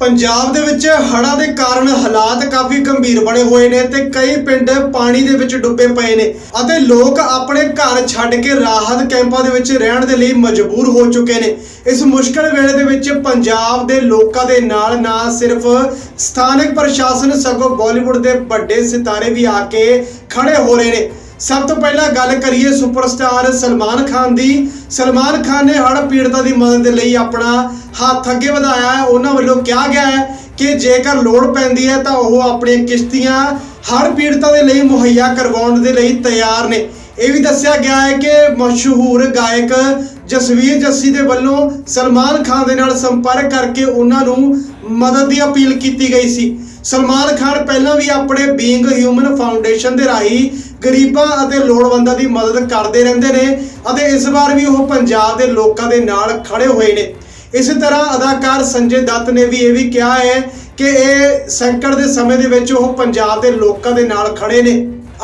ਪੰਜਾਬ ਦੇ ਵਿੱਚ ਹੜ੍ਹਾਂ ਦੇ ਕਾਰਨ ਹਾਲਾਤ ਕਾਫੀ ਗੰਭੀਰ ਬਣੇ ਹੋਏ ਨੇ ਤੇ ਕਈ ਪਿੰਡ ਪਾਣੀ ਦੇ ਵਿੱਚ ਡੁੱਬੇ ਪਏ ਨੇ ਅਤੇ ਲੋਕ ਆਪਣੇ ਘਰ ਛੱਡ ਕੇ ਰਾਹਤ ਕੈਂਪਾਂ ਦੇ ਵਿੱਚ ਰਹਿਣ ਦੇ ਲਈ ਮਜਬੂਰ ਹੋ ਚੁੱਕੇ ਨੇ। ਇਸ ਮੁਸ਼ਕਲ ਵੇਲੇ ਦੇ ਵਿੱਚ ਪੰਜਾਬ ਦੇ ਲੋਕਾਂ ਦੇ ਨਾਲ ਨਾ ਸਿਰਫ ਸਥਾਨਕ ਪ੍ਰਸ਼ਾਸਨ, ਸਗੋਂ ਬਾਲੀਵੁੱਡ ਦੇ ਵੱਡੇ ਸਿਤਾਰੇ ਵੀ ਆ ਕੇ ਖੜੇ ਹੋ ਰਹੇ ਨੇ। ਸਭ ਤੋਂ ਪਹਿਲਾਂ ਗੱਲ ਕਰੀਏ ਸੁਪਰਸਟਾਰ ਸਲਮਾਨ ਖਾਨ ਦੀ। ਸਲਮਾਨ ਖਾਨ ਨੇ ਹੜ੍ਹ ਪੀੜਤਾਂ ਦੀ ਮਦਦ ਦੇ ਲਈ ਆਪਣਾ ਹੱਥ ਅੱਗੇ ਵਧਾਇਆ ਹੈ। ਉਹਨਾਂ ਵੱਲੋਂ ਕਿਹਾ ਗਿਆ ਹੈ ਕਿ ਜੇਕਰ ਲੋੜ ਪੈਂਦੀ ਹੈ ਤਾਂ ਉਹ ਆਪਣੀਆਂ ਕਿਸ਼ਤੀਆਂ ਹੜ੍ਹ ਪੀੜਤਾਂ ਦੇ ਲਈ ਮੁਹੱਈਆ ਕਰਵਾਉਣ ਦੇ ਲਈ ਤਿਆਰ ਨੇ। ਇਹ ਵੀ ਦੱਸਿਆ ਗਿਆ ਹੈ ਕਿ ਮਸ਼ਹੂਰ ਗਾਇਕ ਜਸਵੀਰ ਜੱਸੀ ਦੇ ਵੱਲੋਂ ਸਲਮਾਨ ਖਾਨ ਦੇ ਨਾਲ ਸੰਪਰਕ ਕਰਕੇ ਉਹਨਾਂ ਨੂੰ ਮਦਦ ਦੀ ਅਪੀਲ ਕੀਤੀ ਗਈ ਸੀ। ਸਲਮਾਨ ਖਾਨ ਪਹਿਲਾਂ ਵੀ ਆਪਣੇ ਬੀਇੰਗ ਹਿਊਮਨ ਫਾਊਂਡੇਸ਼ਨ ਦੇ ਰਾਹੀਂ ਗਰੀਬਾਂ ਅਤੇ ਲੋੜਵੰਦਾਂ ਦੀ ਮਦਦ ਕਰਦੇ ਰਹਿੰਦੇ ਨੇ ਅਤੇ ਇਸ ਵਾਰ ਵੀ ਉਹ ਪੰਜਾਬ ਦੇ ਲੋਕਾਂ ਦੇ ਨਾਲ ਖੜੇ ਹੋਏ ਨੇ। ਇਸੇ ਤਰ੍ਹਾਂ ਅਦਾਕਾਰ ਸੰਜੇ ਦੱਤ ਨੇ ਵੀ ਇਹ ਵੀ ਕਿਹਾ ਹੈ ਕਿ ਇਹ ਸੰਕਟ ਦੇ ਸਮੇਂ ਦੇ ਵਿੱਚ ਉਹ ਪੰਜਾਬ ਦੇ ਲੋਕਾਂ ਦੇ ਨਾਲ ਖੜੇ ਨੇ।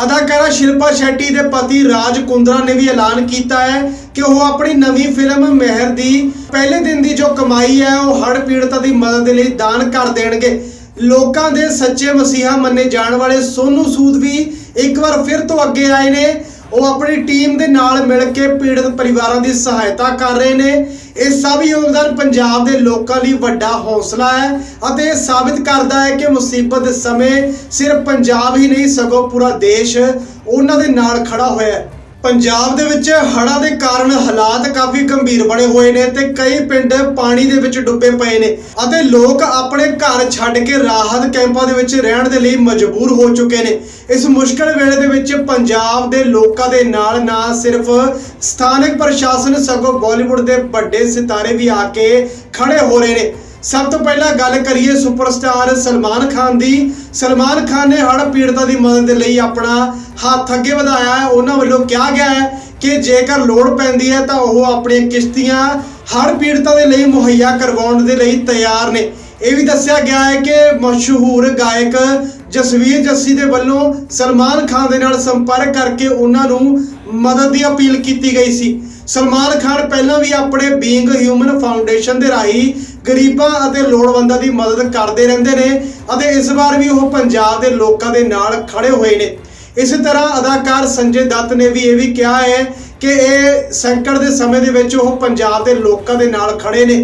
ਅਦਾਕਾਰਾ ਸ਼ਿਲਪਾ ਸ਼ੈਟੀ ਦੇ ਪਤੀ ਰਾਜ ਕੁੰਦਰਾ ਨੇ ਵੀ ਐਲਾਨ ਕੀਤਾ ਹੈ ਕਿ ਉਹ ਆਪਣੀ ਨਵੀਂ ਫਿਲਮ ਮਹਿਰ ਦੀ ਪਹਿਲੇ ਦਿਨ ਦੀ ਜੋ ਕਮਾਈ ਹੈ, ਉਹ ਹੜ੍ਹ ਪੀੜਤਾਂ ਦੀ ਮਦਦ ਦੇ ਲਈ ਦਾਨ ਕਰ ਦੇਣਗੇ। ਲੋਕਾਂ ਦੇ ਸੱਚੇ ਮਸੀਹਾ ਮੰਨੇ ਜਾਣ ਵਾਲੇ ਸੋਨੂ ਸੂਦ ਵੀ ਇੱਕ ਵਾਰ ਫਿਰ ਤੋਂ ਅੱਗੇ ਆਏ ਨੇ। ਉਹ ਆਪਣੀ ਟੀਮ ਦੇ ਨਾਲ ਮਿਲ ਕੇ ਪੀੜਤ ਪਰਿਵਾਰਾਂ ਦੀ ਸਹਾਇਤਾ ਕਰ ਰਹੇ ਨੇ। ਇਹ ਸਭ ਯੋਗਦਾਨ ਪੰਜਾਬ ਦੇ ਲੋਕਾਂ ਲਈ ਵੱਡਾ ਹੌਸਲਾ ਹੈ ਅਤੇ ਇਹ ਸਾਬਿਤ ਕਰਦਾ ਹੈ ਕਿ ਮੁਸੀਬਤ ਦੇ ਸਮੇਂ ਸਿਰਫ ਪੰਜਾਬ ਹੀ ਨਹੀਂ, ਸਗੋਂ ਪੂਰਾ ਦੇਸ਼ ਉਹਨਾਂ ਦੇ ਨਾਲ ਖੜਾ ਹੋਇਆ ਹੈ। ਪੰਜਾਬ ਦੇ ਵਿੱਚ ਹੜ੍ਹਾਂ ਦੇ ਕਾਰਨ ਹਾਲਾਤ ਕਾਫੀ ਗੰਭੀਰ ਬਣੇ ਹੋਏ ਨੇ ਤੇ ਕਈ ਪਿੰਡ ਪਾਣੀ ਦੇ ਵਿੱਚ ਡੁੱਬੇ ਪਏ ਨੇ ਅਤੇ ਲੋਕ ਆਪਣੇ ਘਰ ਛੱਡ ਕੇ ਰਾਹਤ ਕੈਂਪਾਂ ਦੇ ਵਿੱਚ ਰਹਿਣ ਦੇ ਲਈ ਮਜਬੂਰ ਹੋ ਚੁੱਕੇ ਨੇ। ਇਸ ਮੁਸ਼ਕਲ ਵੇਲੇ ਦੇ ਵਿੱਚ ਪੰਜਾਬ ਦੇ ਲੋਕਾਂ ਦੇ ਨਾਲ ਨਾ ਸਿਰਫ ਸਥਾਨਕ ਪ੍ਰਸ਼ਾਸਨ, ਸਗੋਂ ਬਾਲੀਵੁੱਡ ਦੇ ਵੱਡੇ ਸਿਤਾਰੇ ਵੀ ਆ ਕੇ ਖੜੇ ਹੋ ਰਹੇ ਨੇ। ਸਭ ਤੋਂ ਪਹਿਲਾਂ ਗੱਲ ਕਰੀਏ ਸੁਪਰਸਟਾਰ ਸਲਮਾਨ ਖਾਨ ਦੀ। ਸਲਮਾਨ ਖਾਨ ਨੇ ਹੜ੍ਹ ਪੀੜਤਾਂ ਦੀ ਮਦਦ ਦੇ ਲਈ ਆਪਣਾ ਹੱਥ ਅੱਗੇ ਵਧਾਇਆ ਹੈ। ਉਹਨਾਂ ਵੱਲੋਂ ਕਿਹਾ ਗਿਆ ਹੈ ਕਿ ਜੇਕਰ ਲੋੜ ਪੈਂਦੀ ਹੈ ਤਾਂ ਉਹ ਆਪਣੀਆਂ ਕਿਸ਼ਤੀਆਂ ਹੜ੍ਹ ਪੀੜਤਾਂ ਦੇ ਲਈ ਮੁਹੱਈਆ ਕਰਵਾਉਣ ਦੇ ਲਈ ਤਿਆਰ ਨੇ। ਇਹ ਵੀ ਦੱਸਿਆ ਗਿਆ ਹੈ ਕਿ ਮਸ਼ਹੂਰ ਗਾਇਕ ਜਸਵੀਰ ਜੱਸੀ ਦੇ ਵੱਲੋਂ ਸਲਮਾਨ ਖਾਨ ਦੇ ਨਾਲ ਸੰਪਰਕ ਕਰਕੇ ਉਹਨਾਂ ਨੂੰ ਮਦਦ ਦੀ ਅਪੀਲ ਕੀਤੀ ਗਈ ਸੀ। ਸਲਮਾਨ ਖਾਨ ਪਹਿਲਾਂ ਵੀ ਆਪਣੇ ਬੀਇੰਗ ਹਿਊਮਨ ਫਾਊਂਡੇਸ਼ਨ ਦੇ ਰਾਹੀਂ ਗਰੀਬਾਂ ਅਤੇ ਲੋੜਵੰਦਾਂ ਦੀ ਮਦਦ ਕਰਦੇ ਰਹਿੰਦੇ ਨੇ ਅਤੇ ਇਸ ਵਾਰ ਵੀ ਉਹ ਪੰਜਾਬ ਦੇ ਲੋਕਾਂ ਦੇ ਨਾਲ ਖੜੇ ਹੋਏ ਨੇ। ਇਸੇ ਤਰ੍ਹਾਂ ਅਦਾਕਾਰ ਸੰਜੇ ਦੱਤ ਨੇ ਵੀ ਇਹ ਵੀ ਕਿਹਾ ਹੈ ਕਿ ਇਹ ਸੰਕਟ ਦੇ ਸਮੇਂ ਦੇ ਵਿੱਚ ਉਹ ਪੰਜਾਬ ਦੇ ਲੋਕਾਂ ਦੇ ਨਾਲ ਖੜੇ ਨੇ।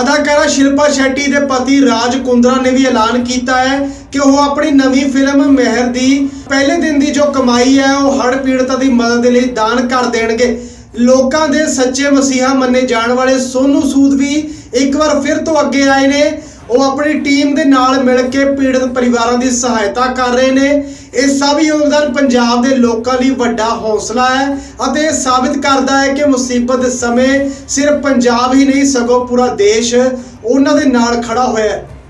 ਅਦਾਕਾਰਾ ਸ਼ਿਲਪਾ ਸ਼ੈਟੀ ਦੇ ਪਤੀ ਰਾਜ ਕੁੰਦਰਾ ਨੇ ਵੀ ਐਲਾਨ ਕੀਤਾ ਹੈ ਕਿ ਉਹ ਆਪਣੀ ਨਵੀਂ ਫਿਲਮ ਮਹਿਰ ਦੀ ਪਹਿਲੇ ਦਿਨ ਦੀ ਜੋ ਕਮਾਈ ਹੈ, ਉਹ ਹੜ੍ਹ ਪੀੜਤਾਂ ਦੀ ਮਦਦ ਦੇ ਲਈ ਦਾਨ ਕਰ ਦੇਣਗੇ। ਲੋਕਾਂ ਦੇ ਸੱਚੇ ਮਸੀਹਾ ਮੰਨੇ ਜਾਣ ਵਾਲੇ ਸੋਨੂ ਸੂਦ ਵੀ ਇੱਕ ਵਾਰ ਫਿਰ ਤੋਂ ਅੱਗੇ ਆਏ ਨੇ। ਉਹ ਆਪਣੀ ਟੀਮ ਦੇ ਨਾਲ ਮਿਲ ਕੇ ਪੀੜਤ ਪਰਿਵਾਰਾਂ ਦੀ ਸਹਾਇਤਾ ਕਰ ਰਹੇ ਨੇ। ਇਹ ਸਭ ਯੋਗਦਾਨ ਪੰਜਾਬ ਦੇ ਲੋਕਾਂ ਲਈ ਵੱਡਾ ਹੌਸਲਾ ਹੈ ਅਤੇ ਇਹ ਸਾਬਿਤ ਕਰਦਾ ਹੈ ਕਿ ਮੁਸੀਬਤ ਦੇ ਸਮੇਂ ਸਿਰਫ ਪੰਜਾਬ ਹੀ ਨਹੀਂ, ਸਗੋਂ ਪੂਰਾ ਦੇਸ਼ ਉਹਨਾਂ ਦੇ ਨਾਲ ਖੜਾ ਹੋਇਆ ਹੈ।